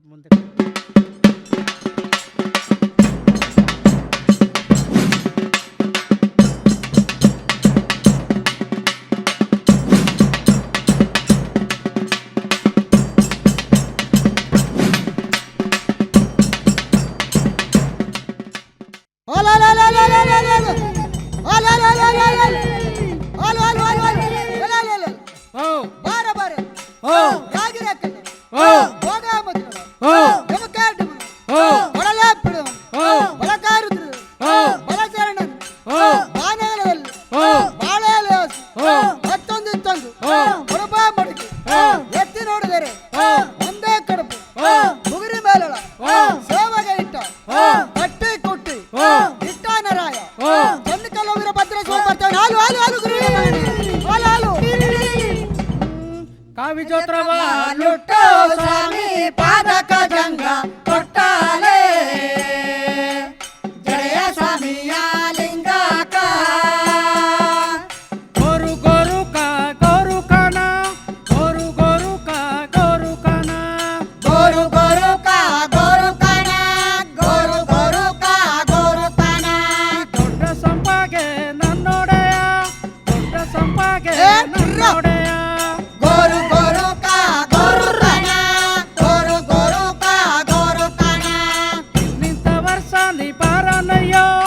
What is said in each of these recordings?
pregunta. 来哟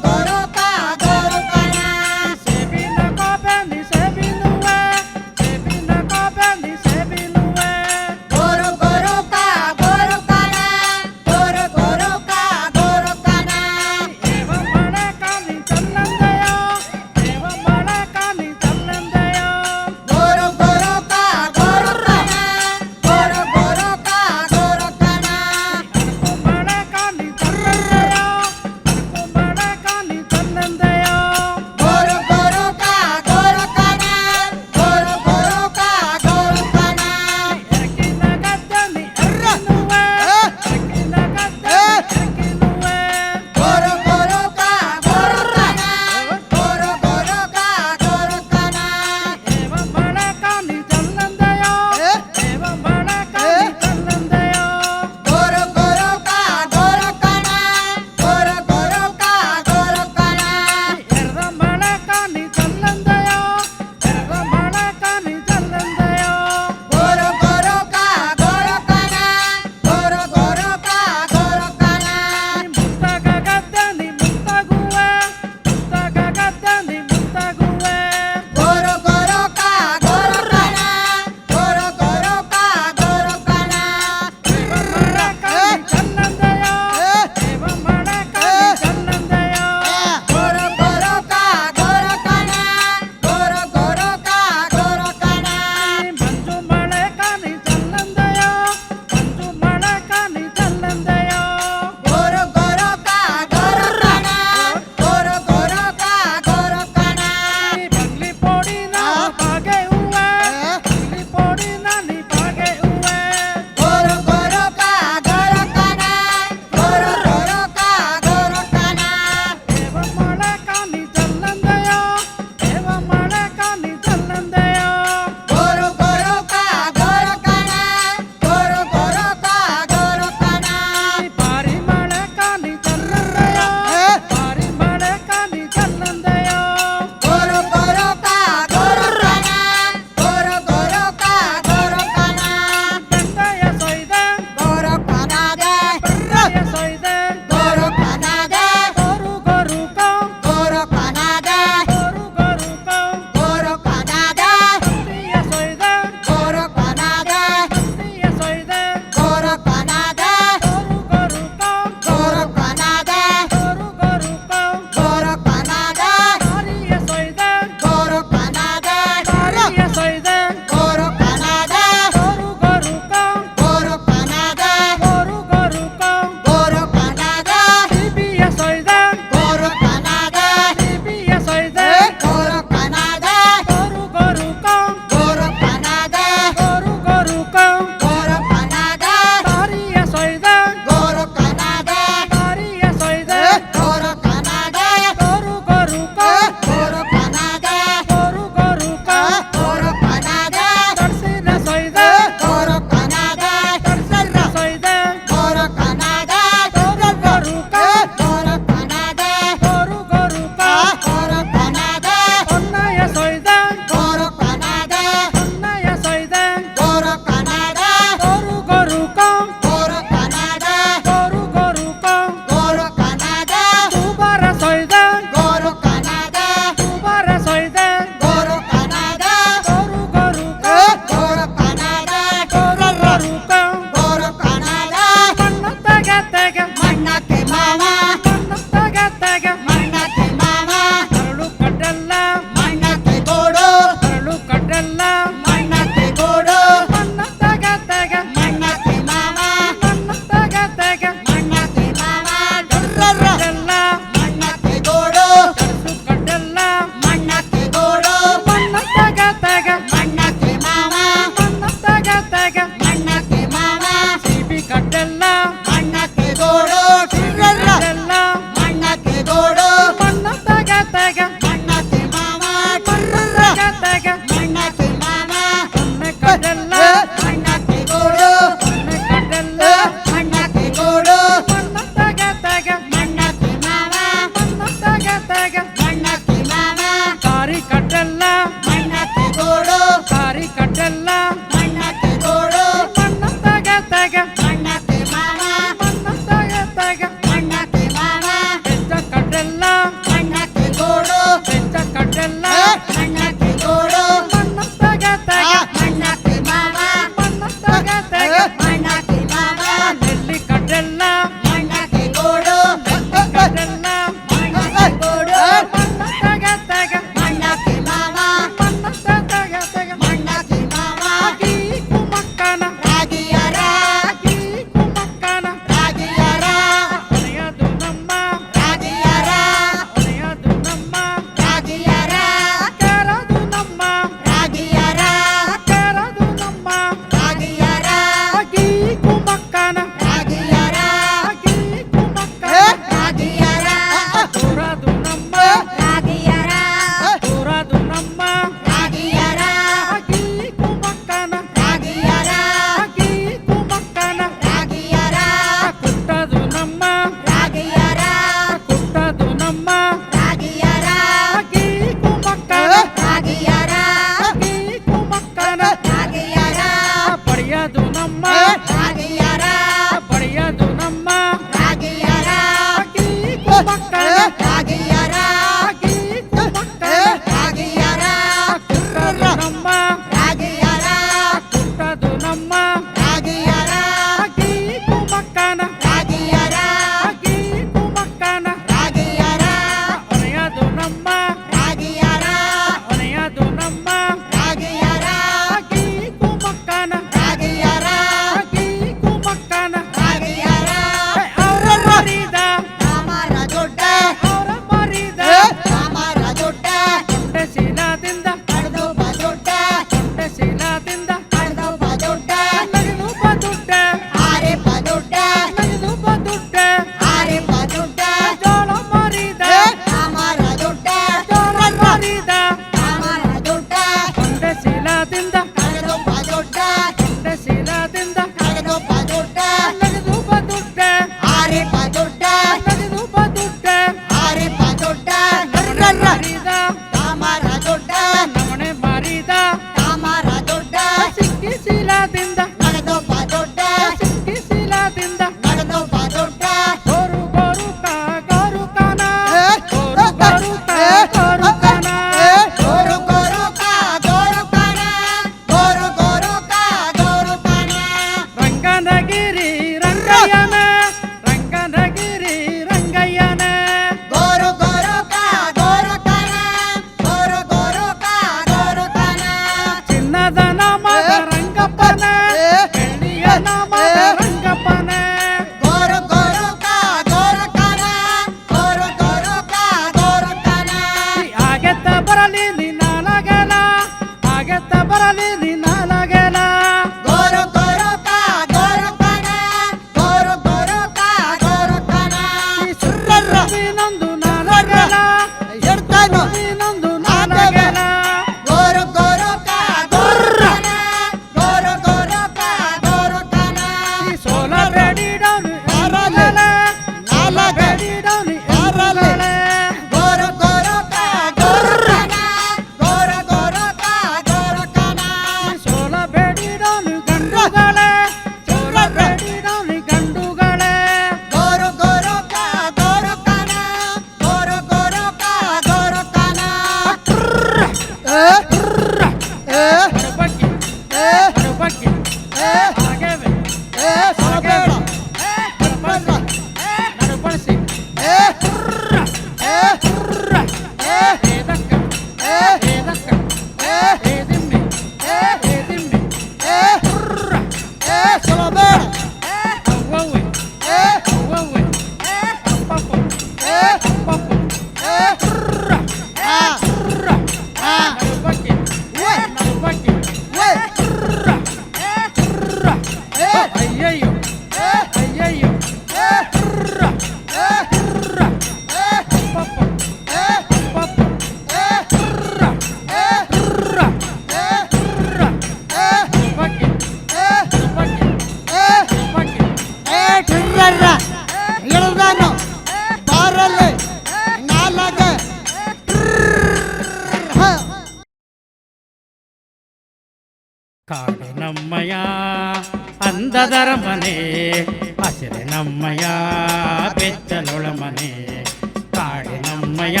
ಹಸಿರಿನಮ್ಮಯ್ಯ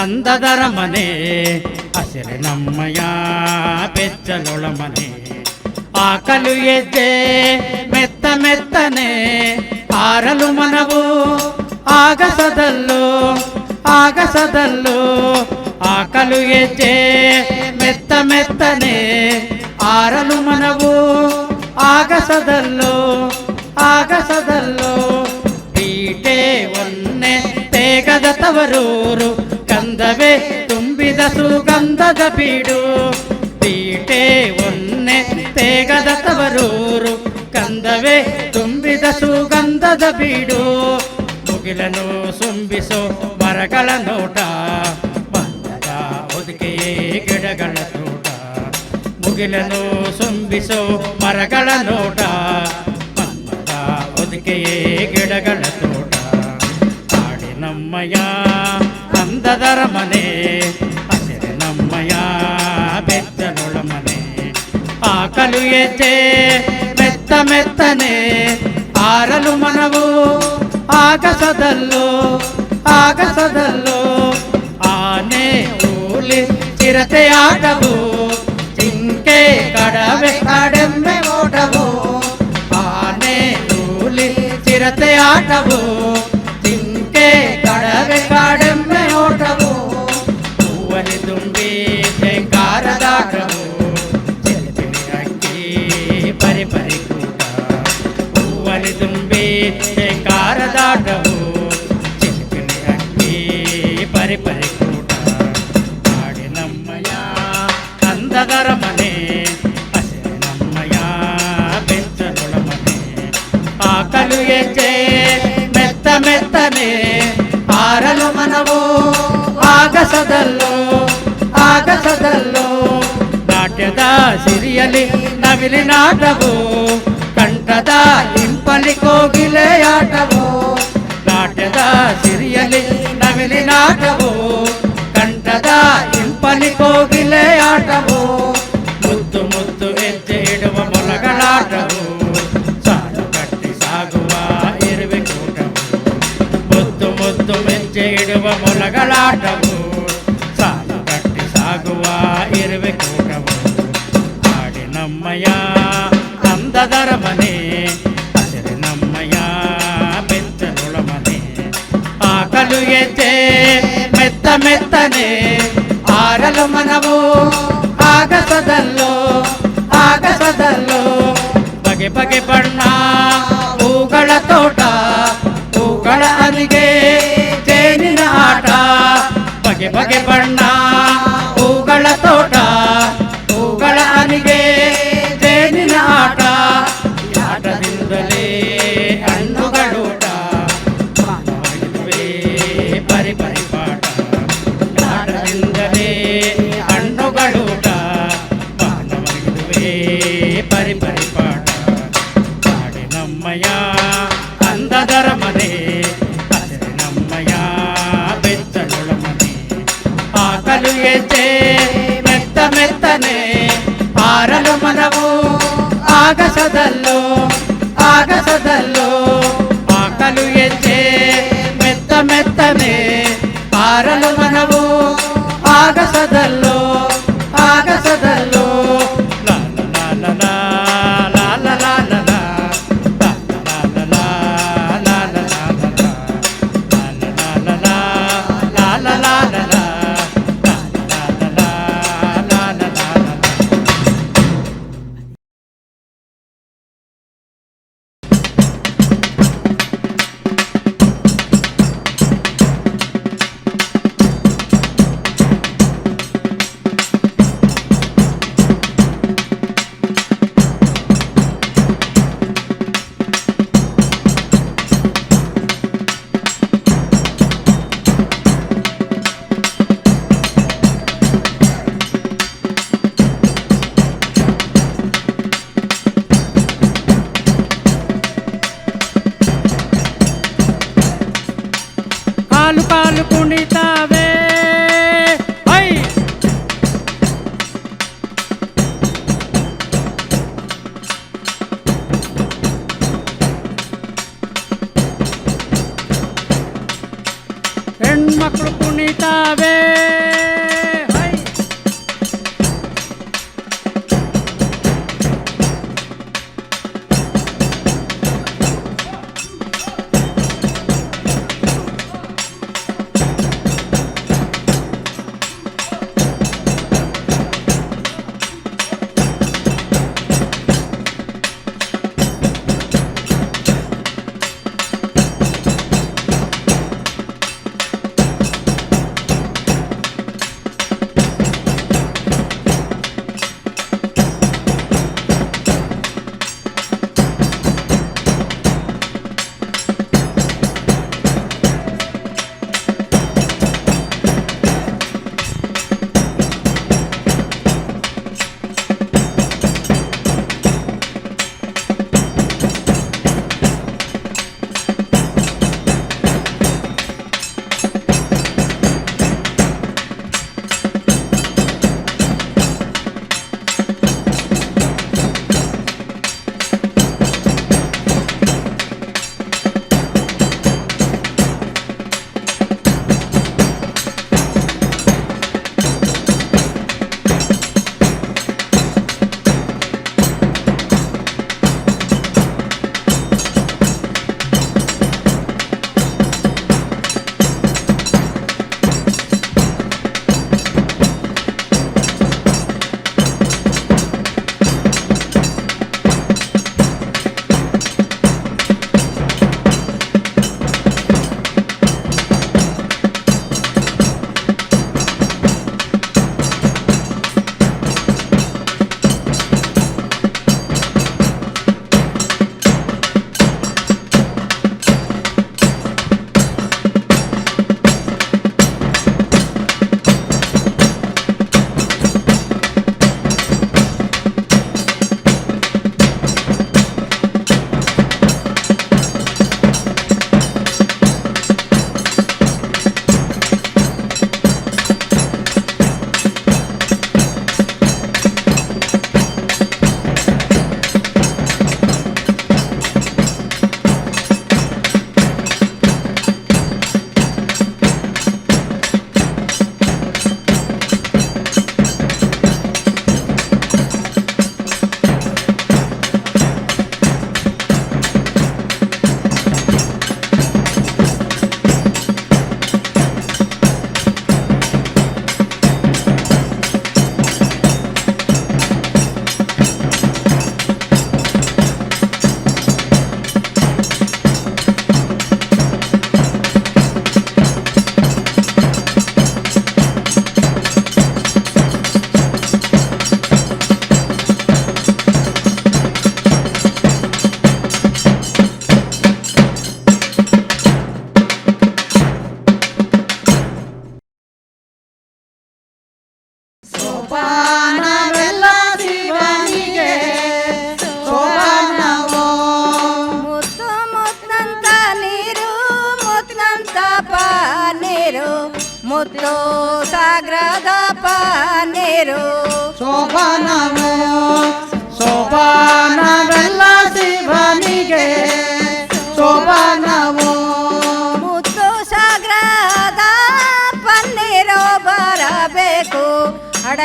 ಅಂದದರ ಮನೆ ಹಸಿರಿನಮ್ಮಯ್ಯ ಬೆಚ್ಚಲೊಳ ಮನೆ ఆకలు ఎద్దే మెత్త మెత్తనే ఆరలు మనవు ఆగసదల్లు ఆగసదల్లు. ఆకలు ఎద్దే మెత్త మెత్తనే ఆరలు మనవు ఆగసదల్లు ఆగసదల్లు. తీటే ఉన్నే ತೇಗದ ತವರೂರು ಗಂಧವೇ ತುಂಬಿದ ಸುಗಂಧದ ಬೀಡು ತೀಟೆ ಒನ್ನೆ ತೇಗದ ತವರೂರು ಗಂಧವೇ ತುಂಬಿದ ಸುಗಂಧದ ಬೀಡು ಮುಗಿಲನು ಸುಂಬಿಸೋ ಮರಗಳ ನೋಟ ಬಂದದ ಒದಕೆಯೇ ಗಿಡಗಳ ತೋಟ ಮುಗಿಲನು ಸುಂಬಿಸೋ ಮರಗಳ ನೋಟ ಬಂದದ ಒದಕೆಯೇ ಗಿಡಗಳ ತೋಟ శరణమ్మయ అందదరమనే అశరణమ్మయ బెత్తనుడమనే ఆకలు ఎతే మెత్త మెత్తనే ఆరలు మనవు ఆకసదల్లో ఆకసదల్లో ఆనే ఊలి చిరతే ఆటవు ఇంకే కడవే కడెమ్మె ఓటవు. ఆనే ఊలి చిరతే ఆటవు പാടും ಆಗಸದಲ್ಲೋ ನಾಟ್ಯದ ಸಿರಿಯಲಿ ನವಿಲಿ ನಾಟವು ಕಂಠದ ಇಂಪಲಿ ಕೋಗಿಲೆ ಆಟವು ನಾಟ್ಯದ ಸಿರಿಯಲಿ ನವಿಲಿ ನಾಟವು ಕಂಠದ ಇಂಪಲಿ ಕೋಗಿಲೆ ಆಟವು ಮುದ್ದು ಮುದ್ದು ಹೆಜ್ಜೆ ಇಡುವ ಮೊಲಗಳಾಟವು ಸಾಲು ಕಟ್ಟಿ ಸಾಗುವ ಇರುವೆ ಕೂಟವು ಮುದ್ದು ಮುದ್ದು ಹೆಜ್ಜೆ ಇಡುವ ಮೊಲಗಳಾಟವು ಅಂದದರ ಮನೆ ಹಸಿರು ನಮ್ಮಯ ಬೆಚ್ಚಲೊಳ ಮನೆ ಆಕಲು ಎಜ್ಜೆ ಮೆತ್ತ ಮೆತ್ತನೆ ಆರಲು ಮನವು ಆಗಸದಲ್ಲೋ ಆಗಸದಲ್ಲೋ ಬಗೆ ಬಗೆ ಬಣ್ಣ ಹೂಗಳ ತೋಟ ಹೂಗಳ ಅನಿಗೆ ಜೇನಿನ ಆಟ ಬಗೆ ಬಗೆ ಬಣ್ಣ ಆಟದಿಂದಲೇ ಹಣ್ಣುಗಳೂಟ ಮಾನವರಿದುವೆ ಪರಿ ಪರಿಪಾಠ ಆಟದಿಂದಲೇ ಹಣ್ಣುಗಳೂಟ ಮಾನವರಿದುವೆ ಪರಿ ಪರಿಪಾಠ ಕಾಡಿನಮ್ಮಯ ಅಂದದರ ಮನೆ ಹಸಿರಿನಮ್ಮಯ ಬೆಚ್ಚಲೊಳ ಮನೆ ಆಕಲು ಎಚ್ಚೆ ಮೆತ್ತ ಮೆತ್ತನೆ ಆರಲು ಮನವು ಆಗಸದಲ್ಲೋ ಆಗಸದಲ್ಲೋ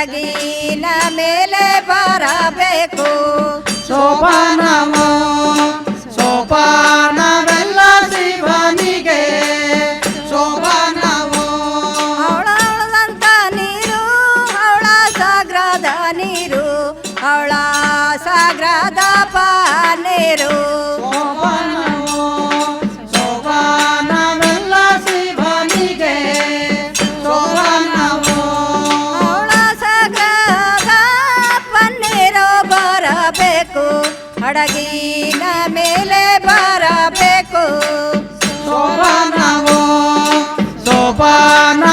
ಸಗಿನ ಮೇಲೆ ಬರಬೇಕು. ಶೋಭನವ na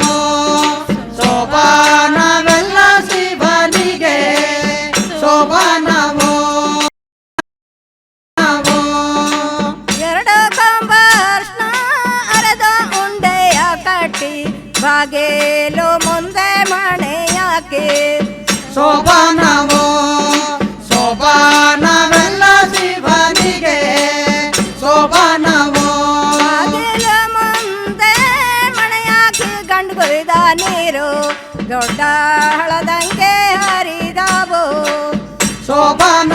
ಶೋಭಾನವೋ ಶೋಭಾನವೆಲ್ಲ ಶಿವನಿಗೆ. ಶೋಭಾನವೋ ಮುಂದೆ ಮನೆಯಾಕಿ ಗಂಡು ಕೊಯ್ದ ನೀರು ದೊಡ್ಡ ಹಳದಂಗೆ ಹರಿದವು? ಶೋಭಾನ